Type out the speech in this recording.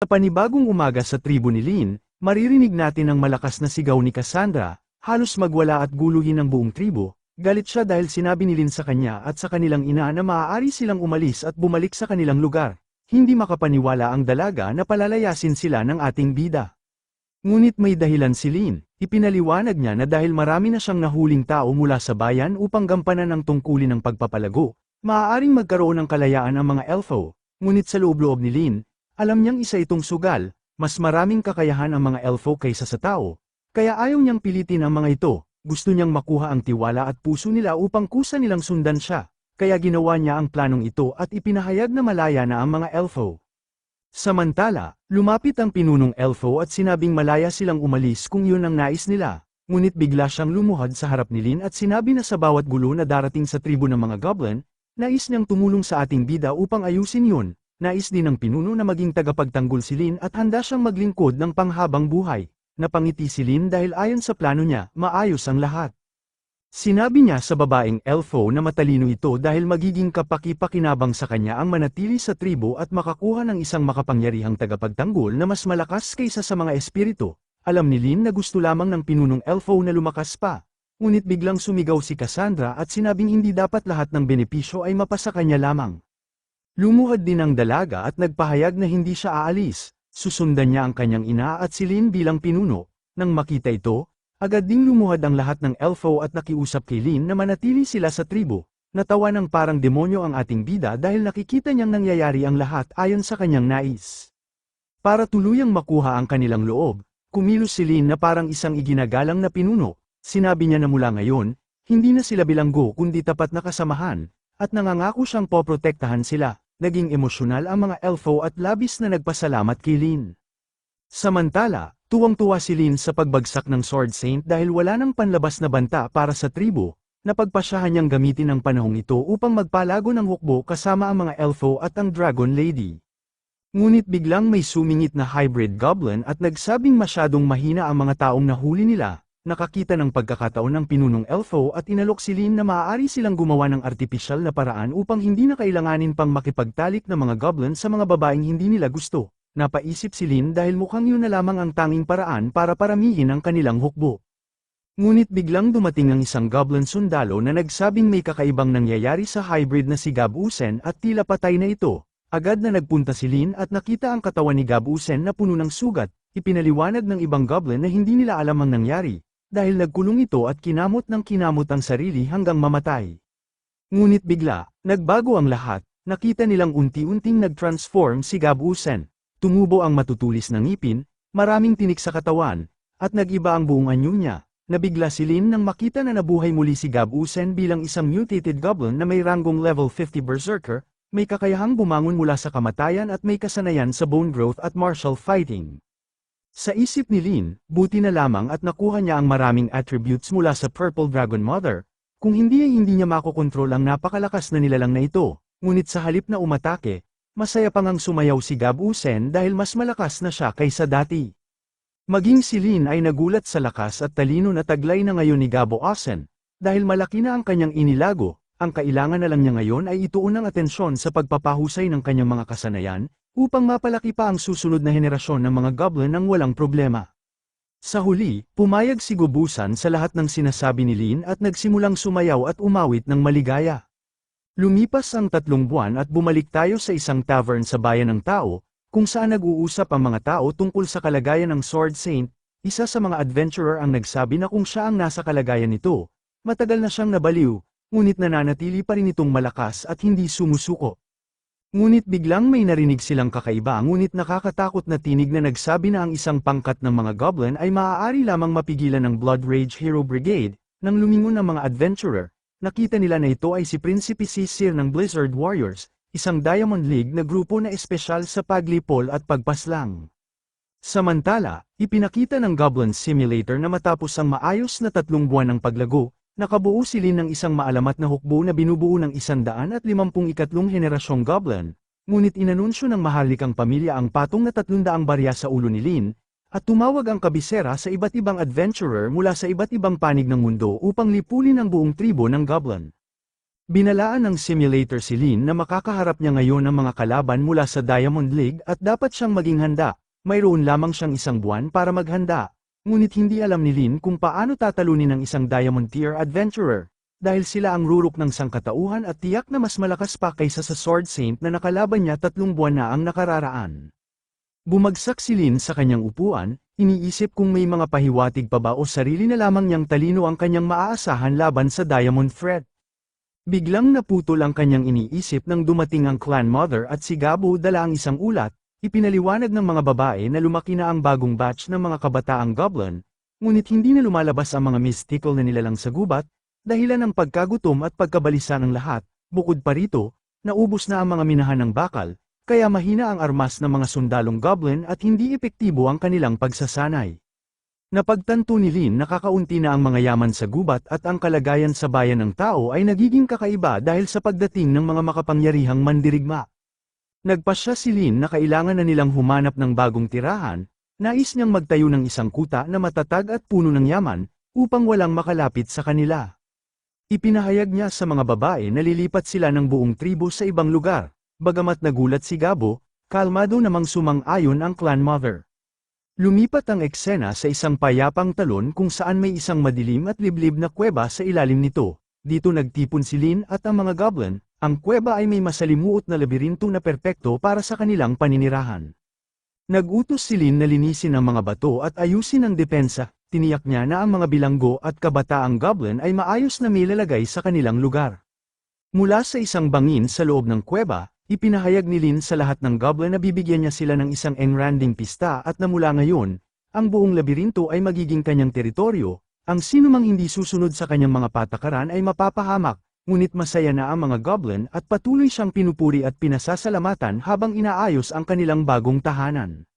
Sa panibagong umaga sa tribo ni Lin, maririnig natin ang malakas na sigaw ni Cassandra, halos magwala at guluhin ang buong tribo. Galit siya dahil sinabi ni Lin sa kanya at sa kanilang ina na maaari silang umalis at bumalik sa kanilang lugar. Hindi makapaniwala ang dalaga na palalayasin sila ng ating bida. Ngunit may dahilan si Lin, ipinaliwanag niya na dahil marami na siyang nahuling tao mula sa bayan upang gampanan ang tungkulin ng pagpapalago, maaaring magkaroon ng kalayaan ang mga elfo, ngunit sa loob-loob ni Lin, alam niyang isa itong sugal, mas maraming kakayahan ang mga elfo kaysa sa tao, kaya ayaw niyang pilitin ang mga ito, gusto niyang makuha ang tiwala at puso nila upang kusa nilang sundan siya, kaya ginawa niya ang planong ito at ipinahayag na malaya na ang mga elfo. Samantala, lumapit ang pinunong elfo at sinabing malaya silang umalis kung yun ang nais nila, ngunit bigla siyang lumuhad sa harap ni Lin at sinabi na sa bawat gulo na darating sa tribo ng mga goblin, nais niyang tumulong sa ating bida upang ayusin yun, nais din ng pinuno na maging tagapagtanggol si Lin at handa siyang maglingkod ng panghabang buhay. Napangiti si Lin dahil ayon sa plano niya, maayos ang lahat. Sinabi niya sa babaeng elfo na matalino ito dahil magiging kapaki-pakinabang sa kanya ang manatili sa tribo at makakuha ng isang makapangyarihang tagapagtanggol na mas malakas kaysa sa mga espiritu. Alam ni Lin na gusto lamang ng pinunong elfo na lumakas pa. Ngunit biglang sumigaw si Cassandra at sinabing hindi dapat lahat ng benepisyo ay mapasa kanya lamang. Lumuhad din ang dalaga at nagpahayag na hindi siya aalis. Susundan niya ang kanyang ina at si Lin bilang pinuno. Nang makita ito, Agad ding lumuhad ang lahat ng elfo at nakiusap kay Lin na manatili sila sa tribo. Natawa ng parang demonyo ang ating bida dahil nakikita niyang nangyayari ang lahat ayon sa kanyang nais. Para tuluyang makuha ang kanilang loob, kumilos si Lin na parang isang iginagalang na pinuno. Sinabi niya na mula ngayon, hindi na sila bilanggo kundi tapat na kasamahan, at nangangako siyang poprotektahan sila. Naging emosyonal ang mga elfo at labis na nagpasalamat kay Lin. Samantala, Tuwang-tuwa si Lin sa pagbagsak ng Sword Saint dahil wala nang panlabas na banta para sa tribo, napagpasyahan niyang gamitin ang panahong ito upang magpalago ng hukbo kasama ang mga elfo at ang Dragon Lady. Ngunit biglang may sumingit na hybrid goblin at nagsabing masyadong mahina ang mga taong nahuli nila, nakakita ng pagkakataon ng pinunong elfo at inalok si Lin na maaari silang gumawa ng artipisyal na paraan upang hindi na kailanganin pang makipagtalik ng mga goblin sa mga babaeng hindi nila gusto. Napaisip si Lin dahil mukhang yun na lamang ang tanging paraan para paramihin ang kanilang hukbo. Ngunit biglang dumating ang isang goblin sundalo na nagsabing may kakaibang nangyayari sa hybrid na si Gabusen at tila patay na ito. Agad na nagpunta si Lin at nakita ang katawan ni Gabusen na puno ng sugat, ipinaliwanag ng ibang goblin na hindi nila alam ang nangyari, dahil nagkulong ito at kinamot ng kinamot ang sarili hanggang mamatay. Ngunit bigla, nagbago ang lahat, nakita nilang unti-unting nag-transform si Gabusen. Tumubo ang matutulis ng ngipin, maraming tinik sa katawan, at nag-iba ang buong anyo niya. Nabigla si Lin nang makita na nabuhay muli si Gabusen bilang isang mutated goblin na may ranggong level 50 berserker, may kakayahang bumangon mula sa kamatayan at may kasanayan sa bone growth at martial fighting. Sa isip ni Lin, buti na lamang at nakuha niya ang maraming attributes mula sa Purple Dragon Mother, kung hindi ay hindi niya makokontrol ang napakalakas na nilalang na ito, ngunit sa halip na umatake, Masaya pang ang sumayaw si Gabusen dahil mas malakas na siya kaysa dati. Maging si Lin ay nagulat sa lakas at talino na taglay na ngayon ni Gabo Asen, dahil malaki na ang kanyang inilago, ang kailangan na lang niya ngayon ay ituon ng atensyon sa pagpapahusay ng kanyang mga kasanayan, upang mapalaki pa ang susunod na henerasyon ng mga goblin ng walang problema. Sa huli, pumayag si Gubusan sa lahat ng sinasabi ni Lin at nagsimulang sumayaw at umawit ng maligaya. Lumipas ang tatlong buwan at bumalik tayo sa isang tavern sa bayan ng tao, kung saan nag-uusap ang mga tao tungkol sa kalagayan ng Sword Saint, isa sa mga adventurer ang nagsabi na kung siya ang nasa kalagayan nito, matagal na siyang nabaliw, ngunit nananatili pa rin itong malakas at hindi sumusuko. Ngunit biglang may narinig silang kakaiba ngunit nakakatakot na tinig na nagsabi na ang isang pangkat ng mga goblin ay maaari lamang mapigilan ng Blood Rage Hero Brigade, nang lumingon ng mga adventurer, Nakita nila na ito ay si Prinsipe Sisir ng Blizzard Warriors, isang Diamond League na grupo na espesyal sa paglipol at pagpaslang. Samantala, ipinakita ng Goblin Simulator na matapos ang maayos na tatlong buwan ng paglago, nakabuo silin ng isang maalamat na hukbo na binubuo ng isandaan at limampung ikatlong henerasyong Goblin, ngunit inanunsyo ng maharlikang pamilya ang patong na tatlundaang barya sa ulo ni Lin, at tumawag ang kabisera sa iba't ibang adventurer mula sa iba't ibang panig ng mundo upang lipulin ang buong tribo ng Goblin. Binalaan ng simulator si Lin na makakaharap niya ngayon ang mga kalaban mula sa Diamond League at dapat siyang maging handa, mayroon lamang siyang isang buwan para maghanda. Ngunit hindi alam ni Lin kung paano tatalunin ng isang Diamond Tier Adventurer, dahil sila ang rurok ng sangkatauhan at tiyak na mas malakas pa kaysa sa Sword Saint na nakalaban niya tatlong buwan na ang nakararaan. Bumagsak si Lin sa kanyang upuan, iniisip kung may mga pahiwatig pa ba o sarili na lamang niyang talino ang kanyang maaasahan laban sa Diamond Threat. Biglang naputol ang kanyang iniisip nang dumating ang clan mother at si Gabo dala ang isang ulat, ipinaliwanag ng mga babae na lumaki na ang bagong batch ng mga kabataang goblin, ngunit hindi na lumalabas ang mga mystical na nilalang sa gubat, dahilan ng pagkagutom at pagkabalisa ng lahat, bukod pa rito, naubos na ang mga minahan ng bakal, kaya mahina ang armas ng mga sundalong goblin at hindi epektibo ang kanilang pagsasanay. Napagtanto ni Lin na kakaunti na ang mga yaman sa gubat at ang kalagayan sa bayan ng tao ay nagiging kakaiba dahil sa pagdating ng mga makapangyarihang mandirigma. Nagpasya si Lin na kailangan na nilang humanap ng bagong tirahan, nais niyang magtayo ng isang kuta na matatag at puno ng yaman, upang walang makalapit sa kanila. Ipinahayag niya sa mga babae na lilipat sila ng buong tribo sa ibang lugar, bagamat nagulat si Gabo, kalmado namang sumang-ayon ang clan mother. Lumipat ang eksena sa isang payapang talon kung saan may isang madilim at liblib na kuweba sa ilalim nito. Dito nagtipon si Lin at ang mga goblin, ang kuweba ay may masalimuot na labirinto na perpekto para sa kanilang paninirahan. Nagutos si Lin na linisin ang mga bato at ayusin ang depensa, tiniyak niya na ang mga bilanggo at kabataang goblin ay maayos na milalagay sa kanilang lugar. Mula sa isang bangin sa loob ng kuweba, Ipinahayag ni Lin sa lahat ng goblin na bibigyan niya sila ng isang engranding pista at na mula ngayon, ang buong labirinto ay magiging kanyang teritoryo, ang sinumang hindi susunod sa kanyang mga patakaran ay mapapahamak, ngunit masaya na ang mga goblin at patuloy siyang pinupuri at pinasasalamatan habang inaayos ang kanilang bagong tahanan.